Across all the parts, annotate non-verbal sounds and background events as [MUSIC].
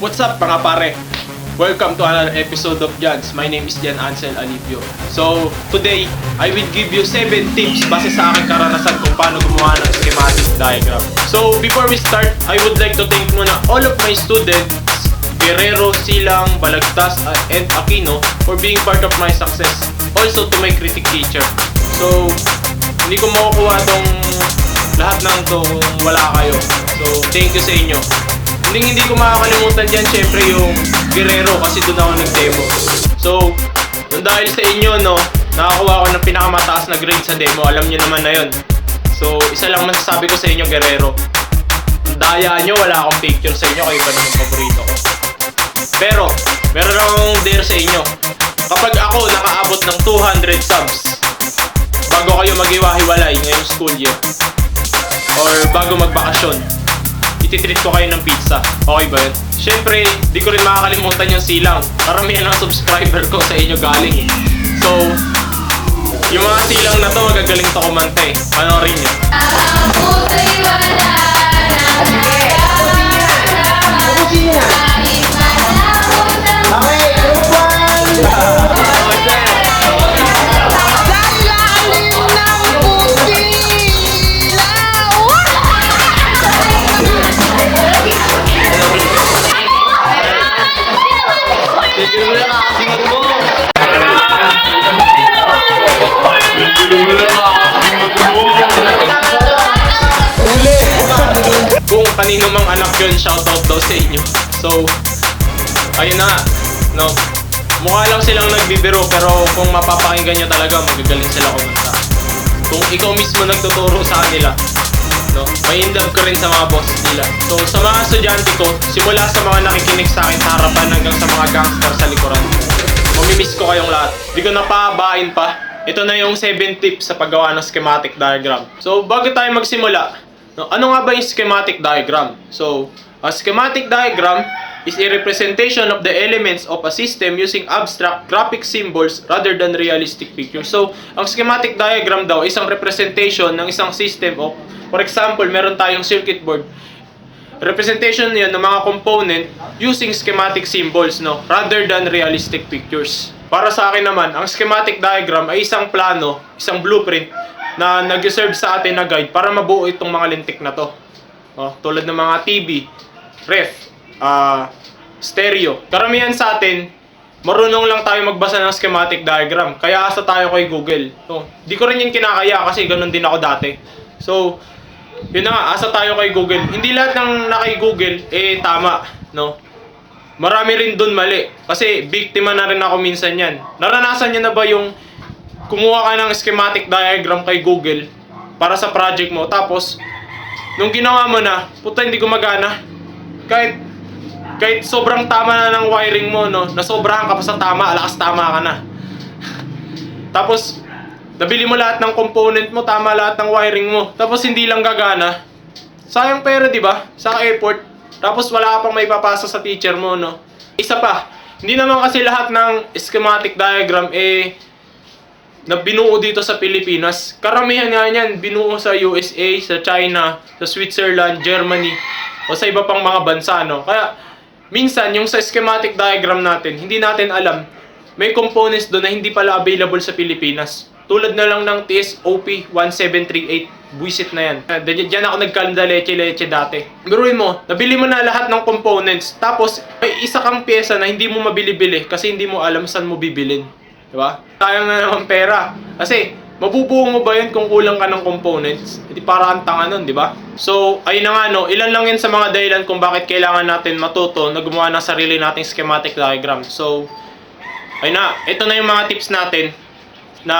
What's up mga pare? Welcome to another episode of Jans. My name is Jan Ansel Alivio. So, today, I will give you 7 tips base sa aking karanasan kung paano gumawa ng schematic diagram. So, before we start, I would like to thank muna all of my students, Guerrero, Silang, Balagtas, and Aquino for being part of my success. Also to my critic teacher. So, hindi ko makukuha tong lahat ng to kung wala kayo. So, thank you sa inyo. Hindi hindi ko makakalimutan dyan, syempre yung Guerrero kasi doon ako nag-demo. So, nung dahil sa inyo, no, nakakuha ko ng pinakamataas na grade sa demo. Alam nyo naman na yun. So, isa lang masasabi ko sa inyo, Guerrero. Daya nyo, wala akong picture sa inyo, kayo pa naman paborito ko. Pero, meron akong dare sa inyo. Kapag ako nakaabot ng 200 subs, bago kayo maghiwa-hiwalay ngayong school year, or bago magbakasyon, ititreat ko kayo ng pizza. Okay ba yun? Siyempre, di ko rin makakalimutan yung silang. Karamihan ng subscriber ko sa inyo galing eh. So, yung mga silang na to, magagaling to kumanta eh. Panoorin nyo. Ang puso'y wala na Tapusin niya. Kahit malabo kanino mang anak yun, shoutout daw sa inyo. So, ayun na. No, mukha lang silang nagbibiro pero kung mapapakinggan nyo talaga, magagaling sila kumanta. Kung ikaw mismo nagtuturo sa kanila, no, may in love ka rin sa mga boss nila. So, sa mga estudyante ko, simula sa mga nakikinig sa akin sa harapan hanggang sa mga gangster sa likuran, mamimiss ko kayong lahat. Di ko napabain pa. Ito na yung 7 tips sa paggawa ng schematic diagram. So, bago tayo magsimula, no, ano nga ba yung schematic diagram? So, a schematic diagram is a representation of the elements of a system using abstract graphic symbols rather than realistic pictures. So, ang schematic diagram daw isang representation ng isang system of, for example, meron tayong circuit board. Representation yan ng mga component using schematic symbols, no, rather than realistic pictures. Para sa akin naman, ang schematic diagram ay isang plano, isang blueprint na nag-serve sa atin na guide para mabuo itong mga lintik na to. Oh, tulad ng mga TV, ref, ah, stereo. Karamihan sa atin, marunong lang tayo magbasa ng schematic diagram. Kaya asa tayo kay Google. So, di ko rin yung kinakaya kasi ganun din ako dati. So, yun na nga, asa tayo kay Google. Hindi lahat ng na kay Google, eh, tama, no? Marami rin dun mali. Kasi, biktima na rin ako minsan yan. Naranasan nyo na ba yung kumuha ka ng schematic diagram kay Google para sa project mo, tapos, nung ginawa mo na, puta, hindi gumagana. Kahit, kahit sobrang tama na ng wiring mo, no? Nasobrahan ka pa sa tama, alakas tama ka na. [LAUGHS] Tapos, nabili mo lahat ng component mo, tama lahat ng wiring mo. Tapos hindi lang gagana. Sayang pera, di ba? Sa airport. Tapos wala ka pang may papasa sa teacher mo, no? Isa pa, hindi naman kasi lahat ng schematic diagram eh na binuo dito sa Pilipinas. Karamihan nga niyan, binuo sa USA, sa China, sa Switzerland, Germany, o sa iba pang mga bansa, no? Kaya, minsan, yung sa schematic diagram natin, hindi natin alam, may components doon na hindi pala available sa Pilipinas. Tulad na lang ng TSOP 1738. Buisit na yan. Diyan ako nagkalda leche-leche dati. Biruin mo, nabili mo na lahat ng components. Tapos, may isa kang pyesa na hindi mo mabili-bili kasi hindi mo alam saan mo bibilin. Di ba? Sayang na naman pera. Kasi, mabubuo mo ba yun kung kulang ka ng components? Hindi para kang tanga nun, di ba? So, ayun na nga no, ilan lang yan sa mga dahilan kung bakit kailangan natin matuto na gumawa ng sarili nating schematic diagram. So, ayun na, ito na yung mga tips natin na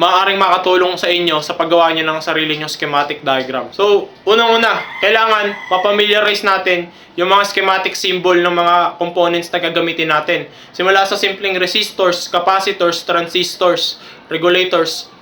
maaaring makatulong sa inyo sa paggawa niyo ng sarili nyong schematic diagram. So, unang-una, kailangan mapamiliarize natin yung mga schematic symbol ng mga components na gagamitin natin. Simula sa simpleng resistors, capacitors, transistors, regulators,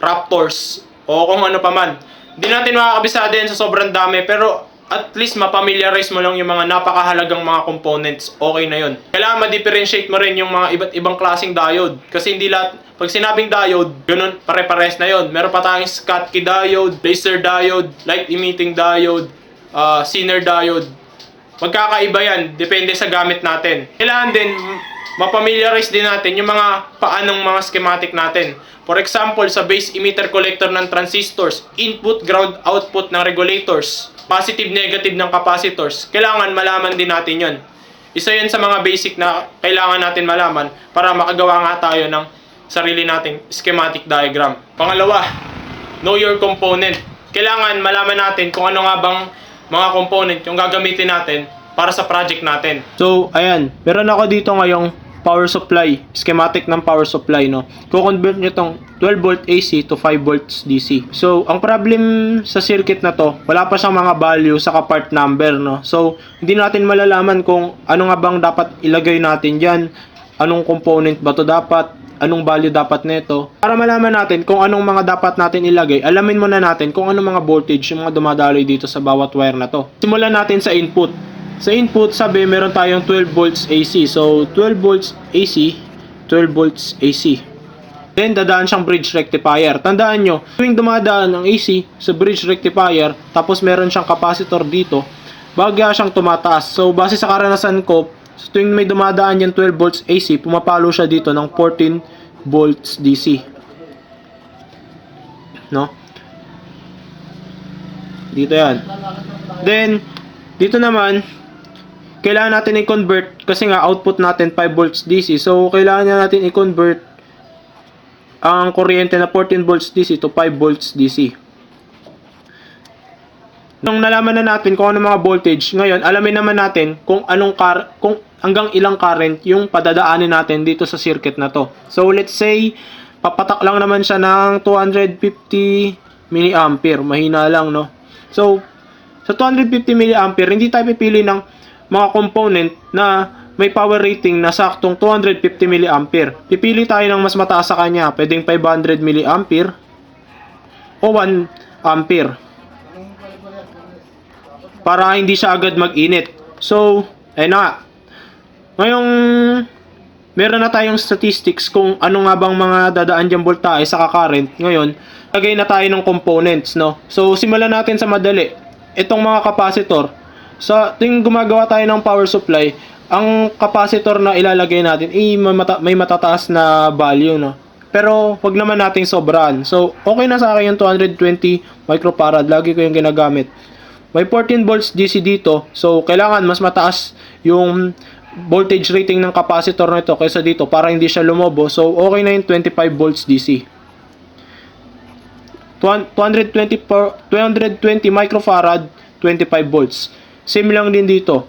raptors, o kung ano pa man. Hindi natin makakabisado yan sa sobrang dami, pero at least mapamiliarize mo lang yung mga napakahalagang mga components, okay na yun. Kailangan ma-differentiate mo rin yung mga iba't ibang klaseng diode. Kasi hindi lahat, pag sinabing diode, ganun, pare-pares na yun. Meron pa tayong Schottky diode, laser diode, light emitting diode, uh, Zener diode. magkakaiba yan. Depende sa gamit natin. Kailangan din mapamiliarize din natin yung mga paanong mga schematic natin. For example, sa base emitter collector ng transistors, input, ground, output ng regulators, positive, negative ng capacitors, kailangan malaman din natin yon. Isa yan sa mga basic na kailangan natin malaman para makagawa nga tayo ng sarili nating schematic diagram. Pangalawa, know your component. Kailangan malaman natin kung ano nga bang mga component yung gagamitin natin para sa project natin. So, ayan. Meron ako dito ngayong power supply, schematic ng power supply, no? Ko-convert nyo tong 12 volt AC to 5 volts DC. So, ang problem sa circuit na to, wala pa siyang mga value sa part number, no? So, hindi natin malalaman kung ano nga bang dapat ilagay natin dyan, anong component ba to dapat, anong value dapat nito. Para malaman natin kung anong mga dapat natin ilagay, alamin muna natin kung anong mga voltage yung mga dumadaloy dito sa bawat wire na to. Simulan natin sa input. Sa input, sabi, meron tayong 12 volts AC. So, 12 volts AC, 12 volts AC. Then, dadaan siyang bridge rectifier. Tandaan nyo, tuwing dumadaan ang AC sa bridge rectifier, tapos meron siyang capacitor dito, bagya siyang tumataas. So, base sa karanasan ko, so tuwing may dumadaan yung 12 volts AC, pumapalo siya dito ng 14 volts DC. No? Dito yan. Then, dito naman, kailangan natin i-convert kasi nga output natin 5 volts DC. So, kailangan na natin i-convert ang kuryente na 14 volts DC to 5 volts DC. Nung nalaman na natin kung ano mga voltage, ngayon alamin naman natin kung anong car kung hanggang ilang current yung padadaanin natin dito sa circuit na to. So let's say papatak lang naman siya ng 250 milliampere, mahina lang no. So sa 250 milliampere, hindi tayo pipili ng mga component na may power rating na saktong 250 milliampere. Pipili tayo ng mas mataas sa kanya, pwedeng 500 milliampere o 1 ampere para hindi siya agad mag-init. So, ayun na nga. Ngayong meron na tayong statistics kung ano nga bang mga dadaan diyang voltahe sa current. Ngayon, lagay na tayo ng components, no? So, simulan natin sa madali. Itong mga capacitor. Sa tuwing gumagawa tayo ng power supply, ang capacitor na ilalagay natin, eh, may, may matataas na value, no? Pero, wag naman nating sobrahan. So, okay na sa akin yung 220 microfarad. Lagi ko yung ginagamit. May 14 volts DC dito. So, kailangan mas mataas yung voltage rating ng capacitor na ito kaysa dito para hindi siya lumobo. So, okay na yung 25 volts DC. 220, per- 220 microfarad, 25 volts. Same lang din dito.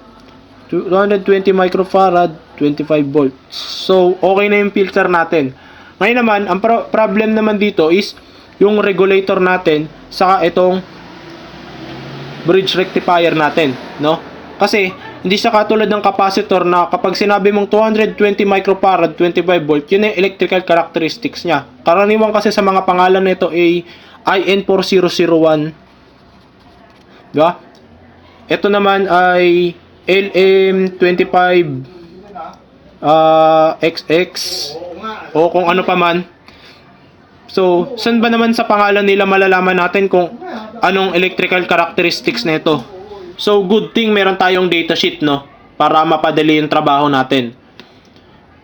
220 microfarad, 25 volts. So, okay na yung filter natin. Ngayon naman, ang pro- problem naman dito is yung regulator natin saka itong bridge rectifier natin, no? Kasi hindi siya katulad ng capacitor na kapag sinabi mong 220 microfarad, 25 volt, yun yung electrical characteristics niya. Karaniwan kasi sa mga pangalan nito ay IN4001. Diba? Ito naman ay LM25 ah, XX o kung ano pa man. So, saan ba naman sa pangalan nila malalaman natin kung anong electrical characteristics nito? So, good thing meron tayong datasheet, no? Para mapadali yung trabaho natin.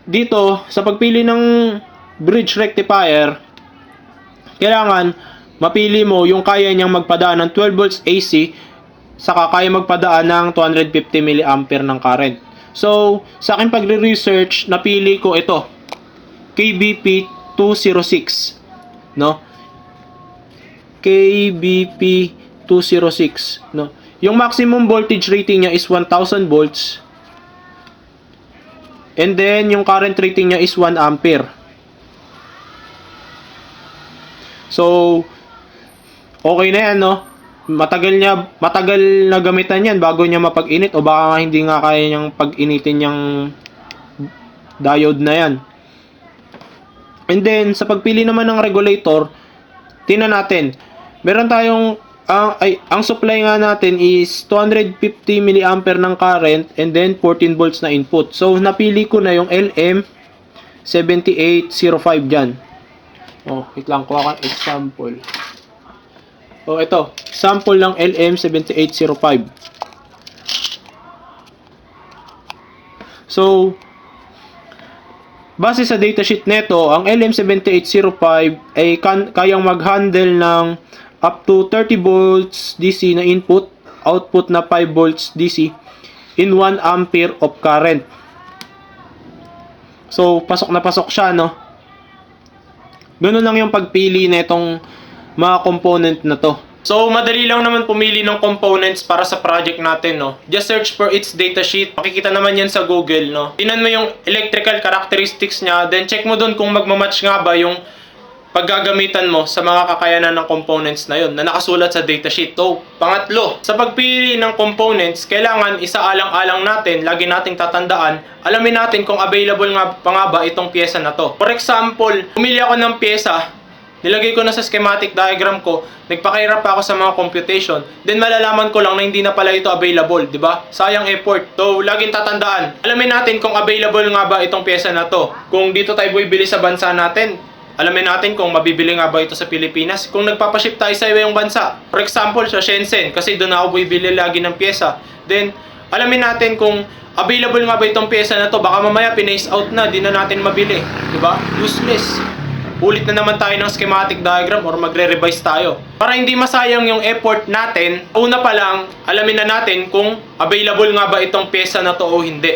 Dito, sa pagpili ng bridge rectifier, kailangan mapili mo yung kaya niyang magpadaan ng 12 volts AC saka kaya magpadaan ng 250 milliampere ng current. So, sa aking pagre-research, napili ko ito. KBP 206 no? KBP 206 no? Yung maximum voltage rating niya is 1000 volts. And then yung current rating niya is 1 ampere. So okay na yan, no? Matagal niya matagal na gamitan yan bago niya mapag-init o baka hindi nga kaya niyang pag-initin yung diode na yan. And then, sa pagpili naman ng regulator, tingnan natin. Meron tayong, ang ay, ang supply nga natin is 250 mA ng current and then 14 volts na input. So, napili ko na yung LM7805 dyan. Oh, wait lang, kuha ko example. Oh, ito. Sample ng LM7805. So, base sa datasheet neto, ang LM7805 ay kan- kayang mag-handle ng up to 30 volts DC na input, output na 5 volts DC in 1 ampere of current. So, pasok na pasok siya, no? Ganun lang yung pagpili na itong mga component na to. So, madali lang naman pumili ng components para sa project natin, no? Just search for its datasheet. Makikita naman yan sa Google, no? Tinan mo yung electrical characteristics niya, then check mo dun kung magmamatch nga ba yung paggagamitan mo sa mga kakayanan ng components na yun na nakasulat sa datasheet. So, pangatlo, sa pagpili ng components, kailangan isaalang-alang natin, lagi nating tatandaan, alamin natin kung available nga pa nga ba itong pyesa na to. For example, pumili ako ng pyesa, nilagay ko na sa schematic diagram ko, nagpakahirap pa ako sa mga computation, then malalaman ko lang na hindi na pala ito available, di ba? Sayang effort. So, laging tatandaan, alamin natin kung available nga ba itong pyesa na to. Kung dito tayo bibili sa bansa natin, alamin natin kung mabibili nga ba ito sa Pilipinas. Kung nagpapaship tayo sa ibang bansa, for example, sa Shenzhen, kasi doon ako bibili lagi ng pyesa. Then, alamin natin kung available nga ba itong pyesa na to. Baka mamaya pinace out na, di na natin mabili. Di ba? Useless. Ulit na naman tayo ng schematic diagram or magre-revise tayo. Para hindi masayang yung effort natin, una pa lang, alamin na natin kung available nga ba itong pyesa na to o hindi.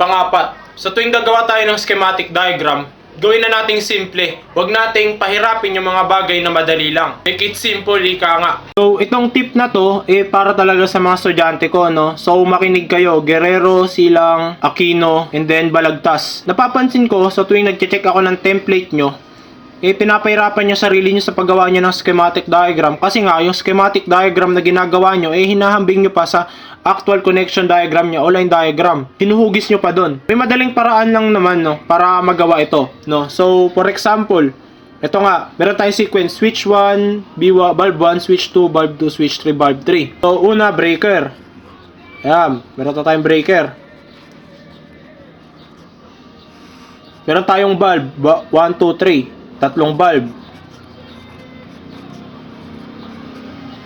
Pangapat, sa tuwing gagawa tayo ng schematic diagram, gawin na nating simple. Huwag nating pahirapin yung mga bagay na madali lang. Make it simple, ika nga. So, itong tip na to, eh, para talaga sa mga estudyante ko, no? So, makinig kayo. Guerrero, Silang, Aquino, and then Balagtas. Napapansin ko, sa tuwing nag-check ako ng template nyo, eh, pinapahirapan nyo sarili nyo sa paggawa nyo ng schematic diagram. Kasi nga, yung schematic diagram na ginagawa nyo, eh, hinahambing nyo pa sa actual connection diagram nyo o line diagram. Hinuhugis nyo pa doon. May madaling paraan lang naman, no, para magawa ito, no. So, for example, ito nga, meron tayong sequence, switch 1, B1, bulb 1, switch 2, bulb 2, switch 3, bulb 3. So, una, breaker. Ayan, meron tayong breaker. Meron tayong bulb, 1, 2, 3. Tatlong bulb.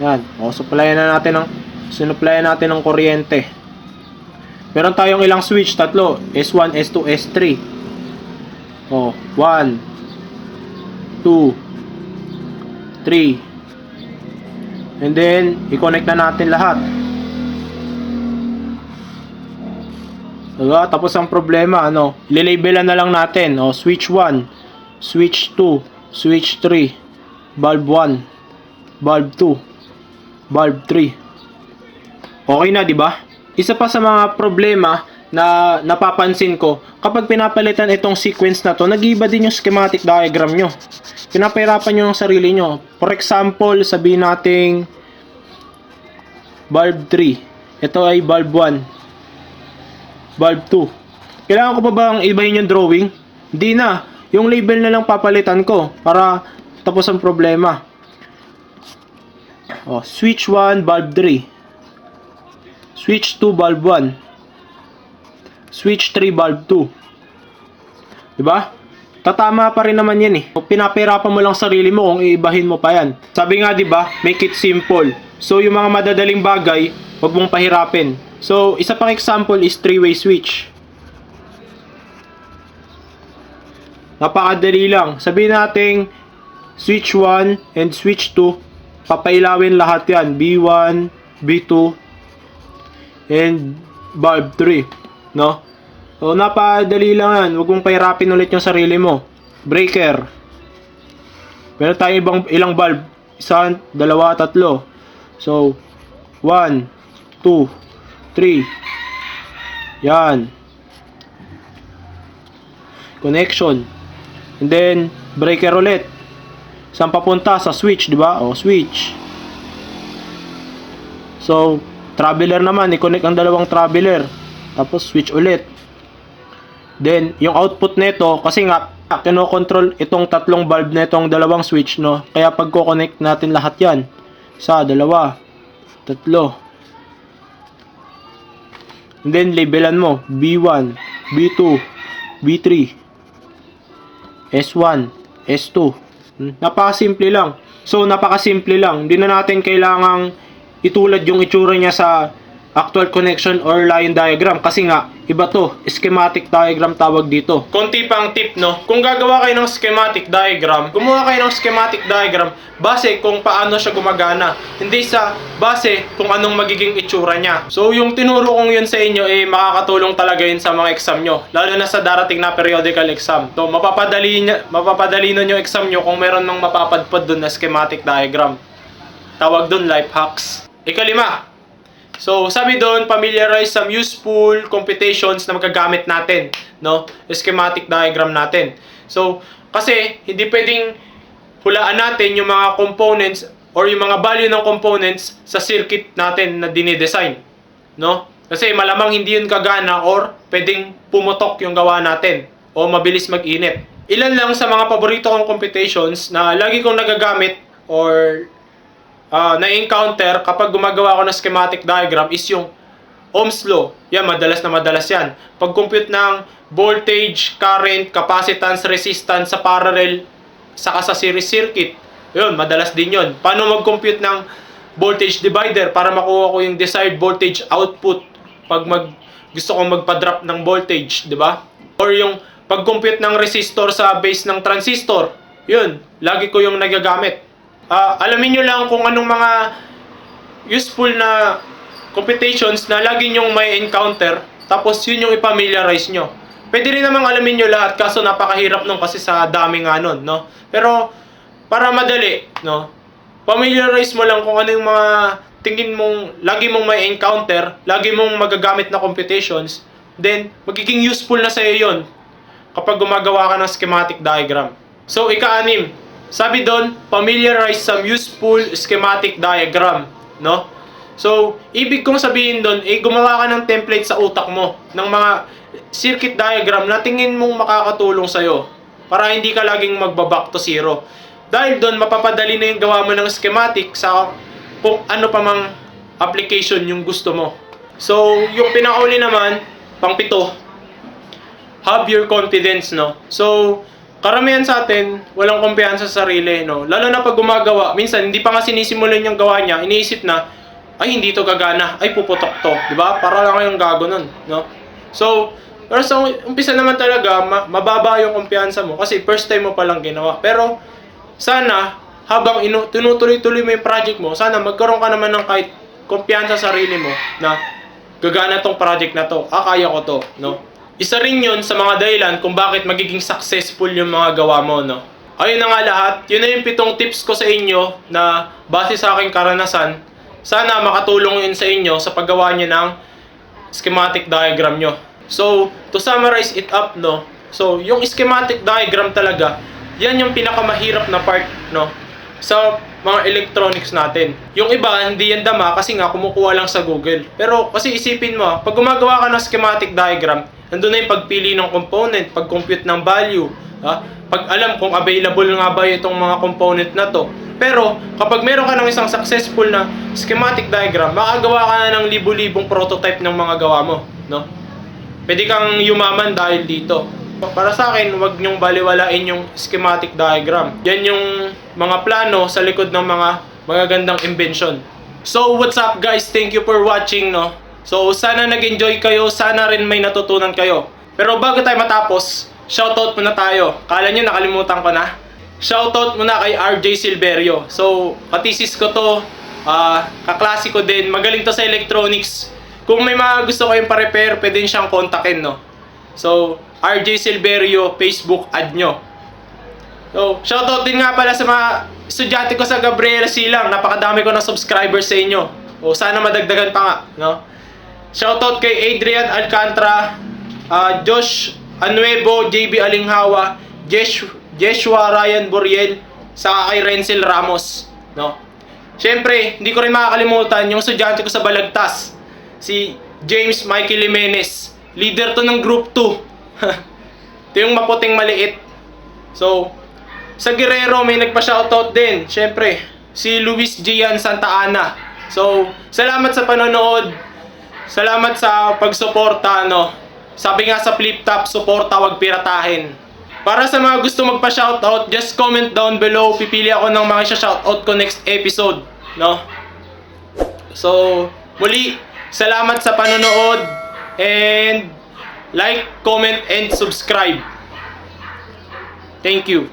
Yan. O, supplyan na natin ng sinuplayan natin ng kuryente. Meron tayong ilang switch, tatlo. S1, S2, S3. O, 1, 2, 3. And then, i-connect na natin lahat. Diba? Tapos ang problema, ano, lilibelan na lang natin. O, switch 1, switch 2, switch 3, bulb 1, bulb 2, bulb 3. Okay na, di ba? Isa pa sa mga problema na napapansin ko, kapag pinapalitan itong sequence na to, nag-iiba din yung schematic diagram nyo. Pinapahirapan nyo ang sarili nyo. For example, sabihin nating bulb 3. Ito ay bulb 1. Bulb 2. Kailangan ko pa bang ibahin yung drawing? Hindi na. Yung label na lang papalitan ko para tapos ang problema. Oh, switch 1, bulb 3. Switch 2, bulb 1. Switch 3, bulb 2. 'Di ba? Tatama pa rin naman 'yan eh. Pinapahirapan mo lang sarili mo kung iibahin mo pa 'yan. Sabi nga 'di ba, make it simple. So yung mga madadaling bagay, huwag mong pahirapin. So, isa pang example is three-way switch. Napakadali lang. Sabihin natin switch 1 and switch 2, papailawin lahat yan. B1, B2, and bulb 3. No? So, napadali lang yan. Huwag mong pahirapin ulit yung sarili mo. Breaker. Meron tayong ibang, ilang bulb. Isa, dalawa, tatlo. So, 1, 2, 3. Yan. Connection. And then, breaker ulit. Saan papunta? Sa switch, di ba? O, switch. So, traveler naman. I-connect ang dalawang traveler. Tapos, switch ulit. Then, yung output nito, kasi nga, kinokontrol itong tatlong bulb na itong dalawang switch, no? Kaya pag connect natin lahat yan. Sa, dalawa, tatlo. And then, labelan mo. B1, B2, B3, S1, S2. Hmm, Napakasimple lang. So, napakasimple lang. Hindi na natin kailangang itulad yung itsura niya sa actual connection or line diagram. Kasi nga iba to. Schematic diagram tawag dito. Konti pang tip no? Kung gagawa kayo ng schematic diagram gumawa kayo ng schematic diagram base kung paano siya gumagana. Hindi sa base kung anong magiging itsura niya. So yung tinuro kong yun sa inyo eh makakatulong talaga yun sa mga exam nyo. Lalo na sa darating na periodical exam. To mapapadali niya mapapadali nun yung exam nyo kung meron mang mapapadpad dun na schematic diagram. Tawag dun life hacks. Ikalima So, sabi doon, familiarize some useful computations na magagamit natin, no? Schematic diagram natin. So, kasi hindi pwedeng hulaan natin yung mga components or yung mga value ng components sa circuit natin na dinidesign, no? Kasi malamang hindi yun kagana or pwedeng pumutok yung gawa natin o mabilis mag-init. Ilan lang sa mga paborito kong computations na lagi kong nagagamit or ah, na-encounter kapag gumagawa ako ng schematic diagram is yung Ohm's law. Yan, madalas na madalas yan. Pag-compute ng voltage, current, capacitance, resistance sa parallel saka sa series circuit. Yun, madalas din yun. Paano mag-compute ng voltage divider para makuha ko yung desired voltage output pag mag gusto kong magpa-drop ng voltage, di ba? Or yung pag-compute ng resistor sa base ng transistor. Yun, lagi ko yung nagagamit. Ah, alamin nyo lang kung anong mga useful na computations na lagi nyong may encounter tapos yun yung ipamiliarize nyo. Pwede rin namang alamin nyo lahat kaso napakahirap nung kasi sa dami nga nun, no? Pero para madali, no? Familiarize mo lang kung ano yung mga tingin mong lagi mong may encounter, lagi mong magagamit na computations, then magiging useful na sa'yo yun kapag gumagawa ka ng schematic diagram. So, ika-anim, sabi doon, familiarize some useful schematic diagram, no? So, ibig kong sabihin doon, eh, gumawa ka ng template sa utak mo ng mga circuit diagram na tingin mong makakatulong sa'yo para hindi ka laging magbaback to zero. Dahil doon, mapapadali na yung gawa mo ng schematic sa kung ano pa mang application yung gusto mo. So, yung pinakauli naman, pang pito, have your confidence, no? So, karamihan sa atin, walang kumpiyansa sa sarili, no? Lalo na pag gumagawa, minsan hindi pa nga sinisimulan yung gawa niya, iniisip na, ay hindi to gagana, ay puputok to, 'di ba? Para lang kayong gago nun, no? So, pero sa umpisa naman talaga, ma- mababa yung kumpiyansa mo kasi first time mo pa lang ginawa. Pero sana habang inu- tinutuloy-tuloy mo yung project mo, sana magkaroon ka naman ng kahit kumpiyansa sa sarili mo na gagana tong project na to. Ah, kaya ko to, no? Isa rin yun sa mga dahilan kung bakit magiging successful yung mga gawa mo, no? Ayun na nga lahat, yun na yung pitong tips ko sa inyo na base sa aking karanasan, sana makatulong yun sa inyo sa paggawa nyo ng schematic diagram nyo. So, to summarize it up, no? So, yung schematic diagram talaga, yan yung pinakamahirap na part, no? Sa mga electronics natin. Yung iba, hindi yan dama kasi nga kumukuha lang sa Google. Pero kasi isipin mo, pag gumagawa ka ng schematic diagram, nandun na yung pagpili ng component, pag-compute ng value, ha? pag alam kung available nga ba itong mga component na to. Pero kapag meron ka ng isang successful na schematic diagram, makagawa ka na ng libu-libong prototype ng mga gawa mo, no? Pwede kang yumaman dahil dito. Para sa akin, huwag niyong baliwalain yung schematic diagram. Yan yung mga plano sa likod ng mga magagandang invention. So, what's up guys? Thank you for watching, no? So, sana nag-enjoy kayo, sana rin may natutunan kayo. Pero bago tayo matapos, shoutout muna tayo. Kala nyo nakalimutan ko na? Shoutout muna kay RJ Silverio. So, katisis ko to, ah, kaklase ko din, magaling to sa electronics. Kung may mga gusto kayong pa-repair, pwede siyang kontakin, no? So, RJ Silverio, Facebook ad nyo. So, shoutout din nga pala sa mga estudyante ko sa Gabriela Silang. Napakadami ko ng subscribers sa inyo. O sana madagdagan pa nga, no? Shoutout kay Adrian Alcantara, ah, Josh Anuevo, JB Alinghawa, Jesh, Jeshua Ryan Buriel, saka kay Renzel Ramos, no? Siyempre, hindi ko rin makakalimutan yung estudyante ko sa Balagtas, si James Mikey Jimenez. Leader to ng group 2. [LAUGHS] Ito yung maputing maliit. So, sa Guerrero may nagpa-shoutout din. Siyempre, si Luis Gian Santa Ana. So, salamat sa panonood. Salamat sa pagsuporta, no. Sabi nga sa flip top, suporta wag piratahin. Para sa mga gusto magpa-shoutout, just comment down below. Pipili ako ng mga shoutout ko next episode, no. So, muli, Salamat sa panonood and like, comment, and subscribe. Thank you.